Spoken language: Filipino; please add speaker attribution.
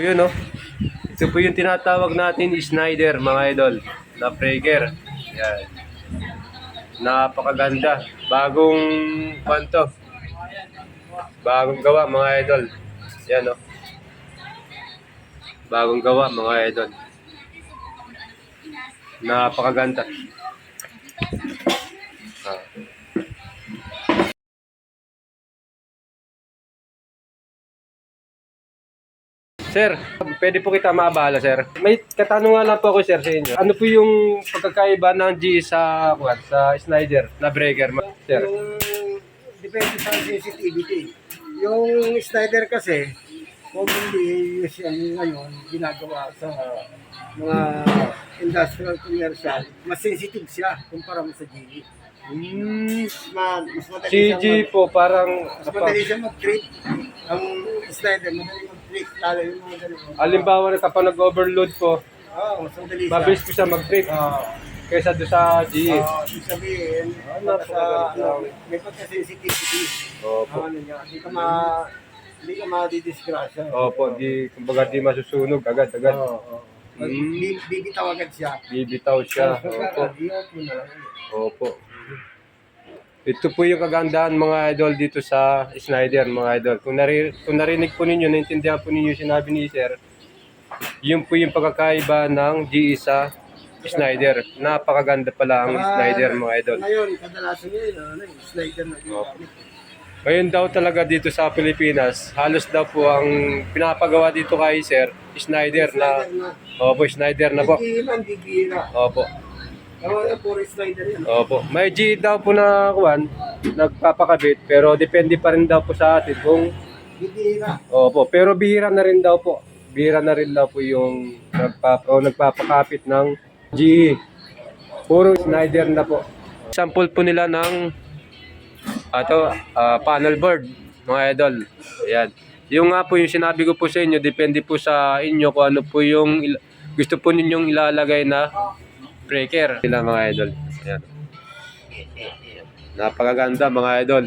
Speaker 1: Po yun, no? Ito po yung tinatawag natin Schneider, mga idol. Na Prager. Yan. Napakaganda. Bagong kwanto. Bagong gawa, mga idol. Yan, no? Bagong gawa, mga idol. Napakaganda. Sir, pwede po kita maabala, sir. May katanungan lang po ako, sir, sa inyo. Ano po yung pagkakaiba ng G sa, what, sa Snyder na breaker, ma- sir?
Speaker 2: Yung depende sa sensitivity. Yung Snyder kasi, commonly use yan ngayon, ginagawa sa mga industrial commercial. Mas sensitive siya kumpara mo sa GE.
Speaker 1: Hmm,
Speaker 2: Mas, mas madali
Speaker 1: CG
Speaker 2: siyang mag-
Speaker 1: po, parang,
Speaker 2: mas madali siyang mag-treat. Ang Snyder, madali mag-treat. Lalo yung mga ganun.
Speaker 1: halimbawa na kapag nag-overload po,
Speaker 2: Oo, mas madali siya.
Speaker 1: mabilis po siya mag-trip
Speaker 2: Oo.
Speaker 1: kaysa doon sa GE.
Speaker 2: Oo, ibig sabihin,
Speaker 1: Ah,
Speaker 2: para sa, ano, may pagka-sensitivity.
Speaker 1: Opo.
Speaker 2: Ano niya, hindi ka ma hindi ka ma-disgrasya.
Speaker 1: Opo, di, kumbaga di masusunog agad-agad.
Speaker 2: Oo.
Speaker 1: Mm.
Speaker 2: Bi- Bibitaw agad siya.
Speaker 1: Bibitaw siya.
Speaker 2: Opo.
Speaker 1: Opo. Opo. Ito po yung kagandahan mga idol dito sa Snyder mga idol. Kung, nari, kung narinig po ninyo, naintindihan po ninyo sinabi ni Sir, yun po yung pagkakaiba ng GE sa Snyder. Napakaganda pala ang Snyder mga idol.
Speaker 2: Ngayon, kadalasan yun, ano, yung slider na ginagamit.
Speaker 1: Ngayon daw talaga dito sa Pilipinas, halos daw po ang pinapagawa dito kay Sir, Snyder na, opo, Snyder na po.
Speaker 2: Hindi bihira.
Speaker 1: Opo.
Speaker 2: Na, puro slider yan.
Speaker 1: Opo. May G daw po na kuwan, nagpapakabit, pero depende pa rin daw po sa atin kung
Speaker 2: Bibihira.
Speaker 1: Opo, pero bihira na rin daw po. Bihira na rin daw po yung nagpap o nagpapakapit ng GE. Puro Snyder na po. Sample po nila ng ato ah, panel board, mga idol. Ayan. Yung nga po yung sinabi ko po sa inyo, depende po sa inyo kung ano po yung gusto po ninyong ilalagay na breaker. Sila mga idol. Ayan. Napakaganda mga idol.